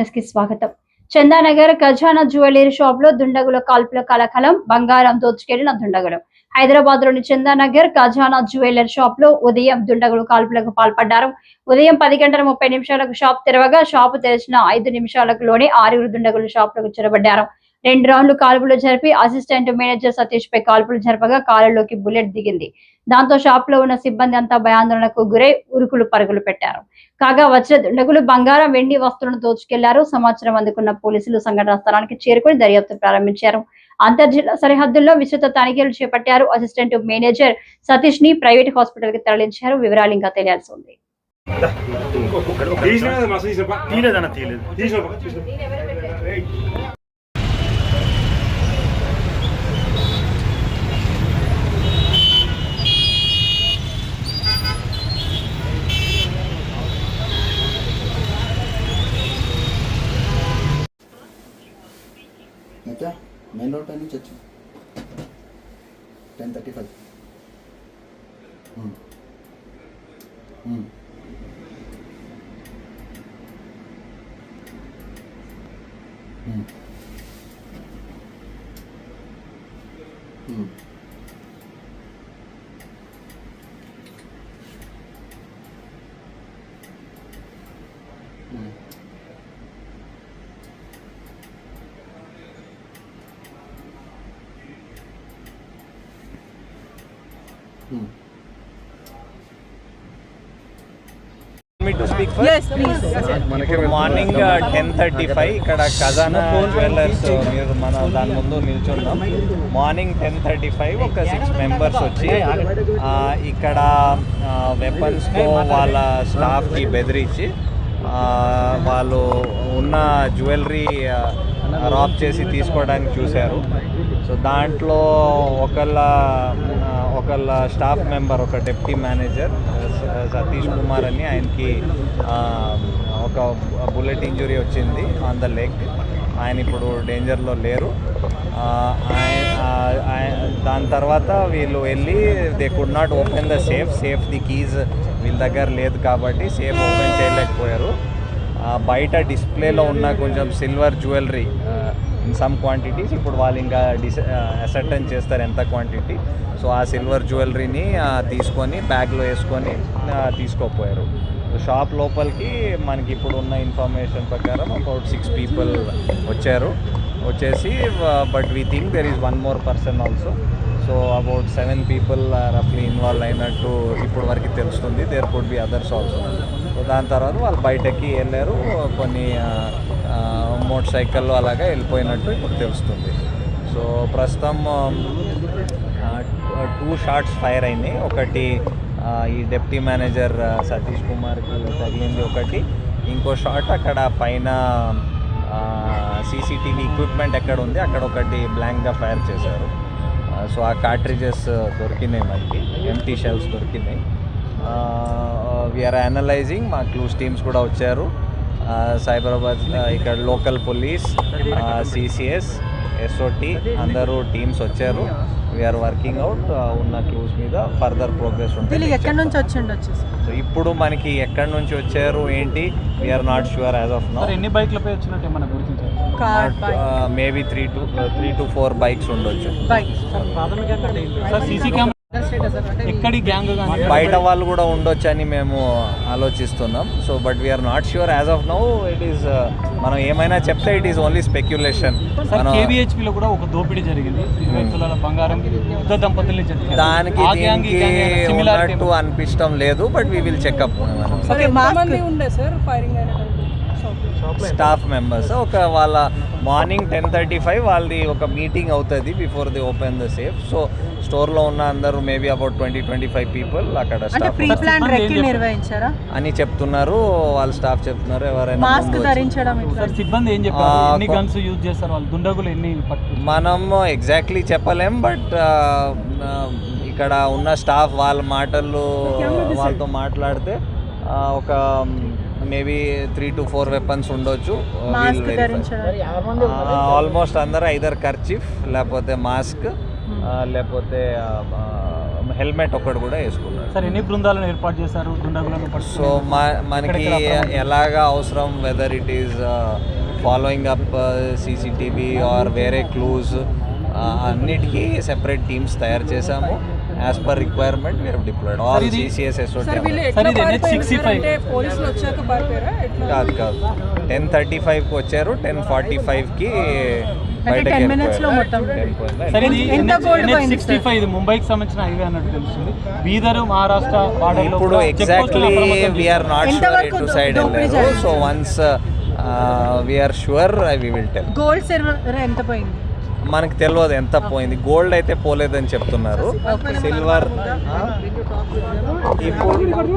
న్యూస్కి స్వాగతం. చందానగర్ ఖజానా జ్యువెలరీ షాప్లో దుండగుల కాల్పుల కలకలం బంగారం దోచుకెళ్ళిన దుండగులు. హైదరాబాద్లోని చందానగర్ ఖజానా జ్యువెలరీ షాప్లో ఉదయం దుండగులు కాల్పులకు పాల్పడ్డారు. ఉదయం పది గంటల ముప్పై నిమిషాలకు షాప్ తెరవగా షాపు తెరిచిన ఐదు నిమిషాలకు లోనే ఆరుగురు దుండగులు షాప్లకు చొరబడ్డారు. రెండు రౌండ్లు కాల్పులు జరిపి అసిస్టెంట్ మేనేజర్ సతీష్ పై కాల్పులు జరపగా కాలులోకి బుల్లెట్ దిగింది. దాంతో షాప్లో ఉన్న సిబ్బంది అంతా భయాందోళనకు గురై ఉరుకులు పరుగులు పెట్టారు. కాగా వచ్చిన దుండగులు బంగారం వెండి వస్తువులను దోచుకెళ్ళారు. సమాచారం అందుకున్న పోలీసులు సంఘటన స్థలానికి చేరుకుని దర్యాప్తు ప్రారంభించారు. అంతర్జిల్లా సరిహద్దుల్లో విస్తృత తనిఖీలు చేపట్టారు అసిస్టెంట్ మేనేజర్ సతీష్ని ప్రైవేట్ హాస్పిటల్కి తరలించారు. వివరాలు ఇంకా తెలియాల్సి ఉంది. తీయలేదన్న తీయలేదు తీసిన పా, తీసిన. అయితే మెయిన్ రోడ్ నుంచి వచ్చింది ten thirty five. me morning ten thirty five ఇక్కడ ఖజానా జ్యువెలర్స్ మీరు మన దాని ముందు నిల్చున్నాం. మార్నింగ్ టెన్ థర్టీ ఫైవ్ ఒక సిక్స్ మెంబర్స్ వచ్చి ఇక్కడ వెపన్స్తో వాళ్ళ స్టాఫ్కి బెదిరించి వాళ్ళు ఉన్న జ్యువెలరీ రాప్ చేసి తీసుకోవడానికి చూశారు. సో దాంట్లో ఒకళ్ళ ఒకళ్ళ స్టాఫ్ మెంబర్ ఒక డెప్యూటీ మేనేజర్ సతీష్ కుమార్ అని ఆయనకి ఒక బుల్లెట్ ఇంజురీ వచ్చింది ఆన్ ద లెగ్. ఆయన ఇప్పుడు డేంజర్లో లేరు. ఆయన దాని తర్వాత వీళ్ళు వెళ్ళి they could not open the safe. Safe the keys వీళ్ళ దగ్గర లేదు కాబట్టి సేఫ్ ఓపెన్ చేయలేకపోయారు. బయట డిస్ప్లేలో ఉన్న కొంచెం silver jewellery in some quantities ఇప్పుడు వాళ్ళు ఇంకా డిస్ అసర్టైన్ uh, చేస్తారు ఎంత క్వాంటిటీ సో ఆ సిల్వర్ జ్యువెలరీని తీసుకొని బ్యాగ్లో వేసుకొని తీసుకోపోయారు. షాప్ లోపలికి మనకి ఇప్పుడు ఉన్న ఇన్ఫర్మేషన్ ప్రకారం అబౌట్ సిక్స్ పీపుల్ వచ్చారు. వచ్చేసి but we think there is one more person also so about seven people రఫ్లీ involve అయినట్టు ఇప్పుడు వరకు తెలుస్తుంది. There could be others also so దాని తర్వాత వాళ్ళు బయటకి వెళ్ళారు. కొన్ని మోటార్ సైకిల్లో అలాగా వెళ్ళిపోయినట్టు ఇప్పుడు తెలుస్తుంది. సో ప్రస్తుతం టూ షార్ట్స్ ఫైర్ అయినాయి. ఒకటి ఈ డెప్యూటీ మేనేజర్ సతీష్ కుమార్కి తగిలింది ఒకటి. ఇంకో షాట్ అక్కడ పైన సీసీటీవీ ఎక్విప్మెంట్ ఎక్కడ ఉంది అక్కడ ఒకటి బ్లాంక్గా ఫైర్ చేశారు. సో ఆ కార్ట్రిజెస్ దొరికినాయి మనకి. ఎంటీ షెల్స్ దొరికినాయి. We are analysing. మా క్లూస్ టీమ్స్ కూడా వచ్చారు. సైబరాబాద్ ఇక్కడ లోకల్ పోలీస్ సిసిఎస్ ఎస్ఓటి అందరూ టీమ్స్ వచ్చారు. వీఆర్ వర్కింగ్ అవుట్ ఉన్న క్లూస్ మీద ఫర్దర్ ప్రోగ్రెస్ ఉంటుంది ఎక్కడి నుంచి వచ్చిండొచ్చు? సో ఇప్పుడు మనకి ఎక్కడి నుంచి వచ్చారు ఏంటి? We are not sure as of now sir ఎన్ని బైక్లపై వచ్చినట్టు ఏమన్నా గుర్తించారు maybe three to three to four bikes ఉండొచ్చు. బయట వాళ్ళు కూడా ఉండొచ్చు అని మేము ఆలోచిస్తున్నాం. So but we are not sure as of now it is మనం ఏమైనా చెప్తే ఇట్ ఈస్ ఓన్లీ స్పెక్యులేషన్ కేబిహెచ్పిలో కూడా ఒక దోపిడీ జరిగింది. తులాల బంగారం దంపతుల్ని దానికి ఉన్నట్టు అనిపించడం లేదు but we will check up okay mask staff members ఒక వాళ్ళ మార్నింగ్ టెన్ థర్టీ ఫైవ్ వాళ్ళది ఒక మీటింగ్ అవుతుంది before the open the safe so స్టోర్లో ఉన్న అందరూ maybe about twenty twenty five people అక్కడ అంటే స్టాఫ్ ప్రీ ప్లాన్ సిబ్బంది ఏం రెక్కి చెప్పారు? నిర్వహించారా? అని చెప్తున్నారు వాళ్ళ స్టాఫ్ చెప్తున్నారు ఎవరైనా మాస్క్ ముందు వచ్చి- ధరించడం ఇట్లా సార్ సిబ్బంది ఏం చెప్పారు? ఆ, ఎన్ని కొ- గన్స్ యూజ్ చేస్తారు వాళ్ళు? దుండగులు ఎన్ని పట్టు మనం ఎగ్జాక్ట్లీ చెప్పలేం బట్ ఇక్కడ ఉన్న స్టాఫ్ వాళ్ళ మాటలు వాళ్ళతో మాట్లాడితే ఒక maybe three to four weapons ఉండొచ్చు ఆల్మోస్ట్ అందరూ ఐదర్ కర్చీఫ్ లేకపోతే మాస్క్ లేకపోతే హెల్మెట్ ఒక్కడు కూడా వేసుకున్నాడు సార్ ఎన్ని బృందాలను ఏర్పాటు చేశారు? సో మా మనకి? ఎలాగా అవసరం whether it is following up CCTV or వేరే క్లూస్ అన్నిటికీ సెపరేట్ టీమ్స్ తయారు చేశాము. As per requirement we are deployed all ఇది- సిసిఎస్ సార్ వీళ్ళు సార్, ఎట్లా ఇది NH పారిపోయారు? 65. సార్? అంటే పోలీసులు వచ్చాక కాదు కాదు. టెన్ థర్టీ ఫైవ్కి వచ్చారు టెన్ ఫార్టీ ఫైవ్కి అంటే 10 minutes లో మొత్తం. సార్ ఇది ఎంత gold పోయింది సిక్స్టీ ఫైవ్ ఇది ముంబైకి సంబంధించిన హైవే అన్నట్టు తెలుస్తుంది. బీదర్ మహారాష్ట్ర ఇప్పుడు ఎగ్జాక్ట్లీ వీఆర్ నాట్ ఎంత షూర్ వరకు టు సైడ్ వెళ్ళారు? So once we are sure we will tell gold silver ఎంత పోయింది? మనకు తెలియదు ఎంత పోయింది. గోల్డ్ అయితే పోలేదని చెప్తున్నారు. సిల్వర్ ఇప్పుడు